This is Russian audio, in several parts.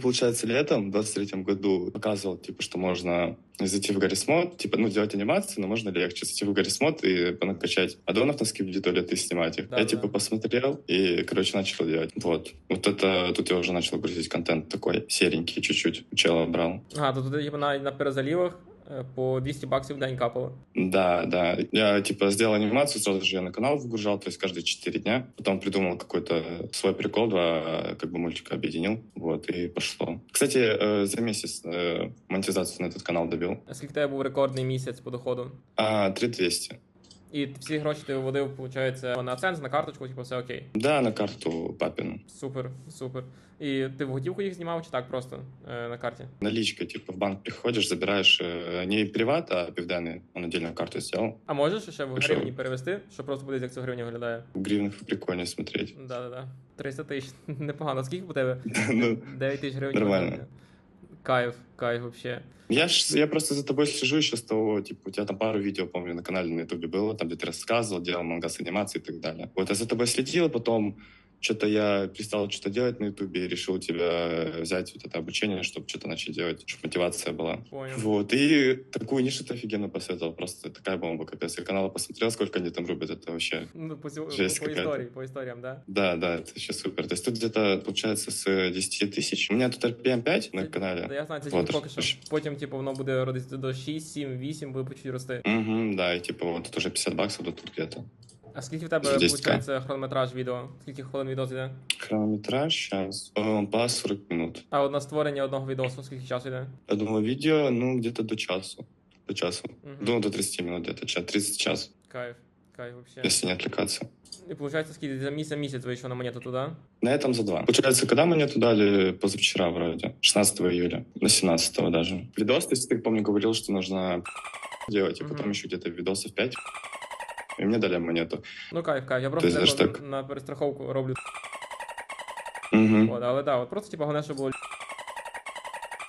Получается, летом, в 23 году показывал, типа, что можно зайти в Гаррисмод, типа, ну, делать анимации, но можно легче зайти в Гаррисмод и понакачать аддонов на скибидитоле и снимать их. Да, я, да. типа, посмотрел и, короче, начал делать. Вот. Вот это, тут я уже начал грузить контент такой серенький чуть-чуть. Чела брал. А, то туди типу, на, на перезалівах е, по 200 баксів в день капало. Да, да. Я, типа, сделал анимацию, сразу же я на канал выгружал, то есть каждые 4 дня. Потом придумал какой-то свой прикол, два, как бы, мультика объединил. Вот, и пошло. Кстати, э, за месяц э, монетизацию на этот канал добил. А Скільки в тебе був рекордний місяць по доходу? А, 3200. І всі гроші ти виводив, виходить, на ценз, на карточку, типу, все окей. Да, на карту папину. Супер, супер. І ти в готівку їх знімав чи так просто е, на карті? Наличка, типа, в банк приходишь, забираешь э, не приват, а пивданы. Он отдельную карту сделал. А можеш ще в Хорошо. гривні перевести, щоб просто подивитися, як це в гривні виглядає? В гривнах прикольно смотреть. Да-да-да. 300 тисяч. Непогано. Скільки у тебе? Ну, 9 тисяч гривень. Нормально. Кайф, кайф вообще. Я, я просто за тобой слежу еще с того, типа, у тебя там пару видео, помню, на канале на ютубе было, там, где ты рассказывал, делал манга с анимацией и так далее. Вот я за тобой следил, потом что-то я перестал что-то делать на ютубе и решил у тебя взять вот это обучение, чтобы что-то начать делать, чтобы мотивация была. Понял. Вот, и такую нишу ты офигенно посоветовал, просто такая бомба, капец. Я канала посмотрел, сколько они там рубят, это вообще... Ну, по, по, по Жесть какая-то. історії, по історіям, да? Да, да, это вообще супер. То есть тут где-то, получается, с 10 тысяч. У меня тут RPM 5 на Да, канале. я знаю, це Вот. тільки поки що. Потім, типу, воно буде родитися до 6, 7, 8, буде по чуть рости. Угу, да, и типа вот тут уже 50 баксов, да тут где-то. А скільки в тебе, 10К. виходить, хронометраж відео? Скільки хвилин відео йде? Хронометраж сейчас по 40 минут. А от на створення одного відосу скільки часу йде? Одного видео, ну, где-то до часу. До часу. Мгм. Ну, до 30 минут где-то, ча- 30 час, Кайф, кайф вообще. если не отвлекаться. І виходить, скільки за місяць місяць вийшов на монету туди? На этом за два. Получается, когда мы мне дали позавчера вроде, 16 июля, на 17 даже. Видос, то есть ты, помню, говорил, что нужно делать, и Мгм. потом еще где-то видосов 5. И мне дали монету. Ну кайф, кайф. Я просто Ти знаєш, деколи так. на перестраховку роблю. Угу. От, але да, от просто типу головне, щоб було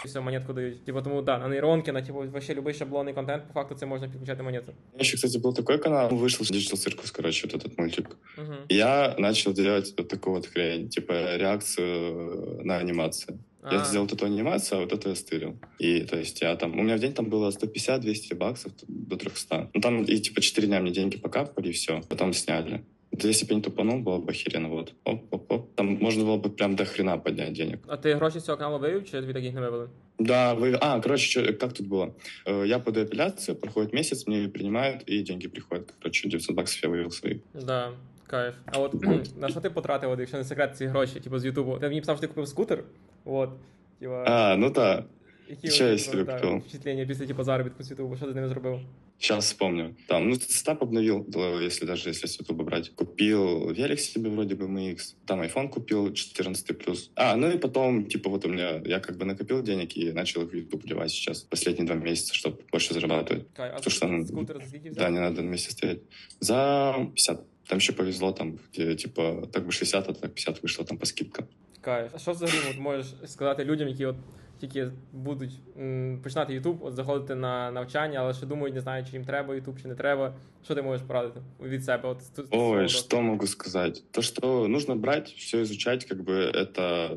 все монетку дають. Типу, тому да, на нейронки, на типу, вообще любий шаблонний контент, по факту це можна підключати монету. У меня еще, кстати, был такой канал, вышел Digital Circus, короче, вот этот мультик. Угу. И Я начал делать вот такую вот хрень, типа реакцию на анимацию. Я сделал вот эту анимацию, а вот эту я стырил. И то есть я там, у меня в день там было 150-200 баксов до 300. Ну там и типа 4 дня мне деньги покапали, и все. Потом сняли. Это если бы я не тупанул, было бы охеренно. Вот. Оп-оп-оп. Там можно было бы прям до хрена поднять денег. А ти гроші з цього каналу вивів, чи тобі таких не вивели? Да, вы... А, короче, чё- как тут было? Э, Я подаю апелляцию, проходит месяц, мне ее принимают, и деньги приходят. Короче, 900 баксов я вывел свои. Да, кайф. А от на що ти потратив, от, якщо не секрет, ці гроші, типу, з Ютубу? Ти мені писав, що ти купив скутер. От. Типа, А, ну да, які що от, я типу, собі да, купив? впечатлення після типу, заробітку з Ютубу? Що ти з ними зробив? Сейчас вспомню. Там, ну, стап обновил, да, если даже если с YouTube брать. Купил велик себе вроде бы MX, там iPhone купил 14 плюс. А, ну и потом, типа, вот у меня, я как бы накопил денег и начал их в YouTube вливать сейчас, последние два месяца, чтобы больше зарабатывать. Кайф. А То, что, ну, скутер за скільки взяв? Да, не надо на месте стоять. За 50. Там еще повезло, там, где, типа, так бы 60, а так 50 вышло там по скидкам. Кайф. А що взагалі от можеш сказати людям, які от тільки будуть м, починати YouTube, от заходити на навчання, але ще думають, не знають, чи їм треба YouTube, чи не треба. Що ти можеш порадити від себе? От, з- з свого Ой, досвіду? что могу сказать? То, что нужно брать, все изучать, как бы это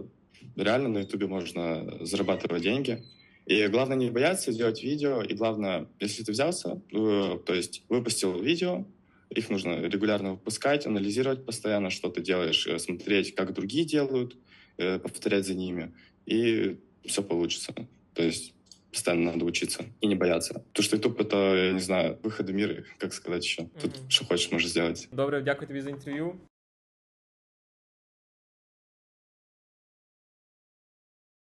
реально на Ютубе можно зарабатывать деньги. И главное не бояться делать видео, и главное, если ты взялся, э, то есть выпустил видео, их нужно регулярно выпускать, анализировать постоянно, что ты делаешь, э, смотреть, как другие делают, э, повторять за ними, и все получится. То есть постоянно надо учиться и не бояться. Потому что YouTube — это, я не знаю, выход в мир, как сказать еще. Тут Мгм. что хочешь можешь сделать. Добре, дякую тобі за інтерв'ю.